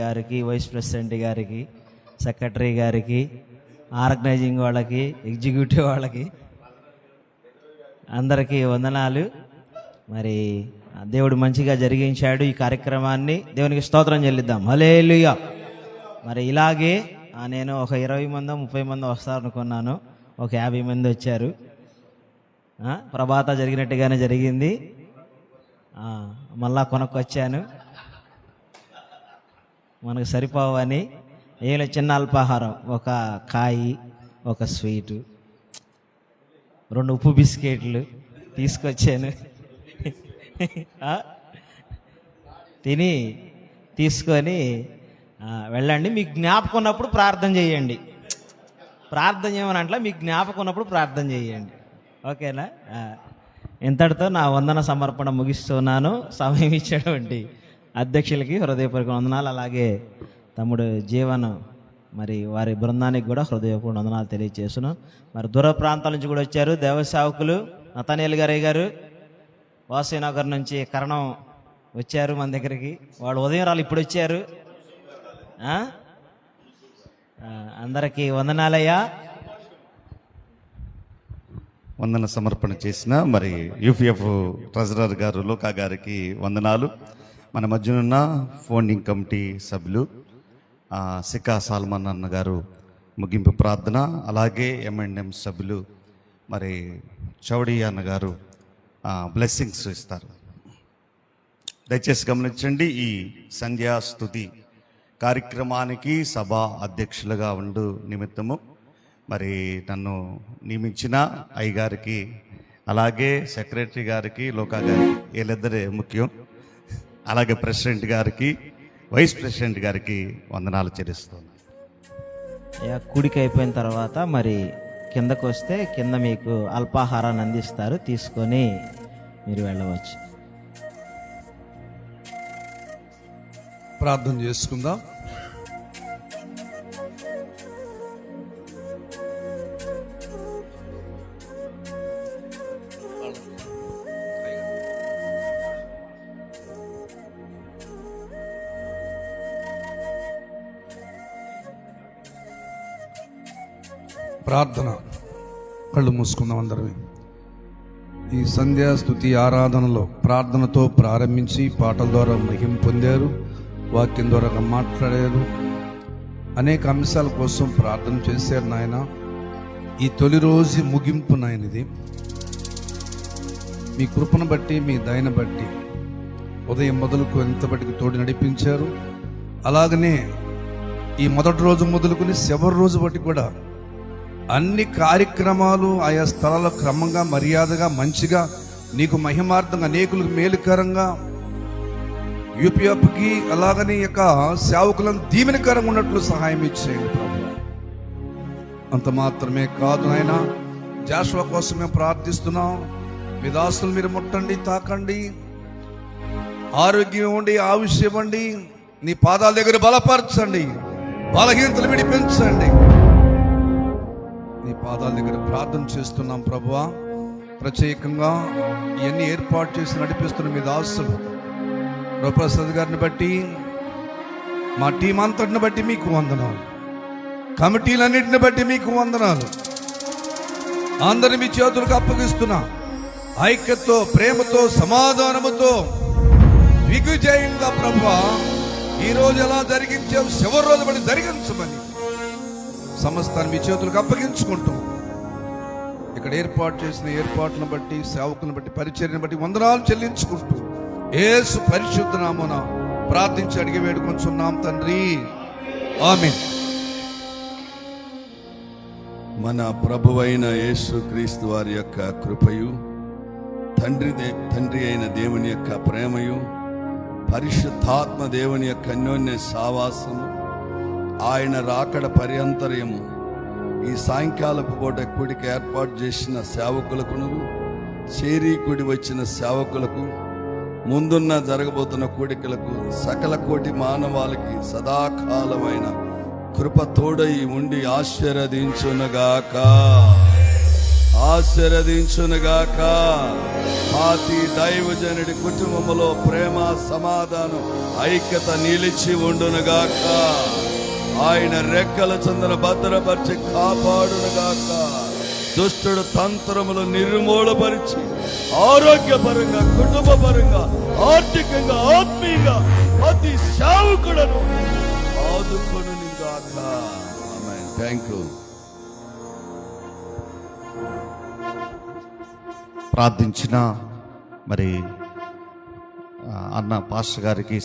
గారికి vice president గారికి secretary గారికి ఆర్గనైజింగ్ వాళ్ళకి ఎగ్జిక్యూటివ్ వాళ్ళకి అందరికీ వందనాలు. మరి దేవుడు మంచిగా జరిగించాడు ఈ కార్యక్రమాన్ని. దేవునికి స్తోత్రం చెల్లిద్దాం. హలేలుయా మరి ఇలాగే నేను ఒక ఇరవై మందో ముప్పై మంది వస్తారనుకున్నాను ఒక యాభై మంది వచ్చారు. ప్రభాత జరిగినట్టుగానే జరిగింది. ఆ, మళ్ళా కొనుక్కొచ్చాను. మనకు సరిపోవని ఏదో చిన్న అల్పాహారం. ఒక కాయి ఒక స్వీటు రెండు ఉప్పు బిస్కెట్లు తీసుకొచ్చాను. తిని తీసుకొని వెళ్ళండి. మీకు జ్ఞాపకం ఉన్నప్పుడు ప్రార్థన చేయండి. ప్రార్థన చేయమని మీకు జ్ఞాపకం ఉన్నప్పుడు ప్రార్థన చేయండి. ఓకేనా? ఇంతటితో నా వందన సమర్పణ ముగిస్తున్నాను. సమయం ఇచ్చేటువంటి అధ్యక్షులకి హృదయపూర్వక వందనాలు. అలాగే తమ్ముడు జీవన్ మరి వారి బృందానికి కూడా హృదయపూర్వక వందనాలు తెలియజేస్తున్నాను మరి దూర ప్రాంతాల నుంచి కూడా వచ్చారు. దేవసేవకులు నతనీల్ గారయ్య గారు వాసీనగర్ నుంచి కరణం వచ్చారు మన దగ్గరికి. వాళ్ళు ఉదయం రాళ్ళు ఇప్పుడు వచ్చారు. అందరికీ వందనాలయ్యా. వందన సమర్పణ చేసిన మరి యూపీఎఫ్ ట్రెజరర్ గారు లోకా గారికి వందనాలు. మన మధ్యనున్న ఫోండింగ్ కమిటీ సభ్యులు సికా సాల్మన్ అన్న గారు ముగింపు ప్రార్థన అలాగే ఎంఎండ్ఎం సభ్యులు మరి చౌడీ అన్న గారు బ్లెస్సింగ్స్ ఇస్తారు. దయచేసి గమనించండి ఈ సంధ్యా స్తుతి కార్యక్రమానికి సభా అధ్యక్షులుగా ఉండు నిమిత్తము. మరి నన్ను నియమించిన అయ్యగారికి అలాగే సెక్రటరీ గారికి లోకా గారికి వీళ్ళిద్దరే ముఖ్యం. అలాగే ప్రెసిడెంట్ గారికి వైస్ ప్రెసిడెంట్ గారికి వందనాలు చెల్లిస్తున్నాను. ఇక కుడికి అయిపోయిన తర్వాత మరి కిందకు వస్తే కింద మీకు అల్పాహారాన్ని అందిస్తారు. తీసుకొని మీరు వెళ్ళవచ్చు. ప్రార్థన చేసుకుందాం. ప్రార్థన. కళ్ళు మూసుకుందాం అందరమే. ఈ సంధ్యాస్తుతి ఆరాధనలో ప్రార్థనతో ప్రారంభించి పాటల ద్వారా మహిం పొందారు వాక్యం ద్వారా మాట్లాడారు అనేక అంశాల కోసం ప్రార్థన చేశారు నాయన. ఈ తొలి రోజు ముగింపు నాయనది. మీ కృపను బట్టి మీ దయను బట్టి ఉదయం మొదలుకు ఎంత తోడు నడిపించారు. అలాగనే ఈ మొదటి రోజు మొదలుకుని చివరి రోజు బట్టి కూడా అన్ని కార్యక్రమాలు ఆయా స్థలాల్లో క్రమంగా మర్యాదగా మంచిగా నీకు మహిమార్థంగా అనేకులకు మేలుకరంగా యూపీఎఫ్కి అలాగని యొక్క సేవకులను దీవెనకరంగా ఉన్నట్లు సహాయం ఇచ్చేయండి ప్రభు. అంత మాత్రమే కాదు నాయన జాషువా కోసం మేము ప్రార్థిస్తున్నాం. మీ దాసులు మీరు ముట్టండి తాకండి. ఆరోగ్యం ఇవ్వండి ఆవిష్యం ఇవ్వండి. నీ పాదాల దగ్గర బలపరచండి. బలహీనతలు విడిపించండి. నీ పాదాల దగ్గర ప్రార్థన చేస్తున్నాం ప్రభువా. ప్రత్యేకంగా ఇవన్నీ ఏర్పాటు చేసి నడిపిస్తున్న మీ దాసులు. రఘుప్రసాద్ గారిని బట్టి మా టీం అంతటిని బట్టి మీకు వందనాలు. కమిటీలన్నింటిని బట్టి మీకు వందనాలు. అందరిని మీ చేతులకు అప్పగిస్తున్నా. ఐక్యతో ప్రేమతో సమాధానముతో దిగ్విజయంగా ప్రభు ఈ రోజు ఎలా జరిగించావు? చివరి రోజు బట్టి జరిగించమని. సమస్తాన్ని మీ చేతులకు అప్పగించుకుంటాం ఇక్కడ ఏర్పాటు చేసిన ఏర్పాట్లను బట్టి సేవకులను బట్టి పరిచర్ని బట్టి వందనాలు చెల్లించుకుంటూ ఏసు పరిశుద్ధ నామన ప్రార్థించి అడిగి వేడుకొంచున్నాం తండ్రి. ఆమె మన ప్రభువైన యేసు క్రీస్తు వారి యొక్క కృపయు తండ్రి తండ్రి అయిన దేవుని యొక్క ప్రేమయు పరిశుద్ధాత్మ దేవుని యొక్క అన్యోన్య సావాసము ఆయన రాకడ పర్యంతరయము ఈ సాయంకాలపు పూట కూడికి ఏర్పాటు చేసిన సేవకులకును చేరీకుడి వచ్చిన సేవకులకు ముందున్న జరగబోతున్న కూడికలకు సకల కోటి మానవాళికి సదాకాలమైన కృప తోడై ఉండి ఆశీర్వదించునుగాక. ఆశీర్వదించునుగాక. పాతి దైవజనుడి కుటుంబంలో ప్రేమ సమాధానం ఐక్యత నిలిచి ఉండునుగాక. ఆయన రెక్కల చందన భద్రపరిచి కాపాడునుగాక. దుష్టుడు తంత్రములు నిర్మూలపరిచి ఆరోగ్యపరంగా కుటుంబపరంగా ఆర్థికంగా ఆత్మీయంగా ప్రతి సేవకుడను ఆదుకొను గాక థ్యాంక్ యూ ప్రార్థించిన మరి అన్న పాస్టర్ గారికి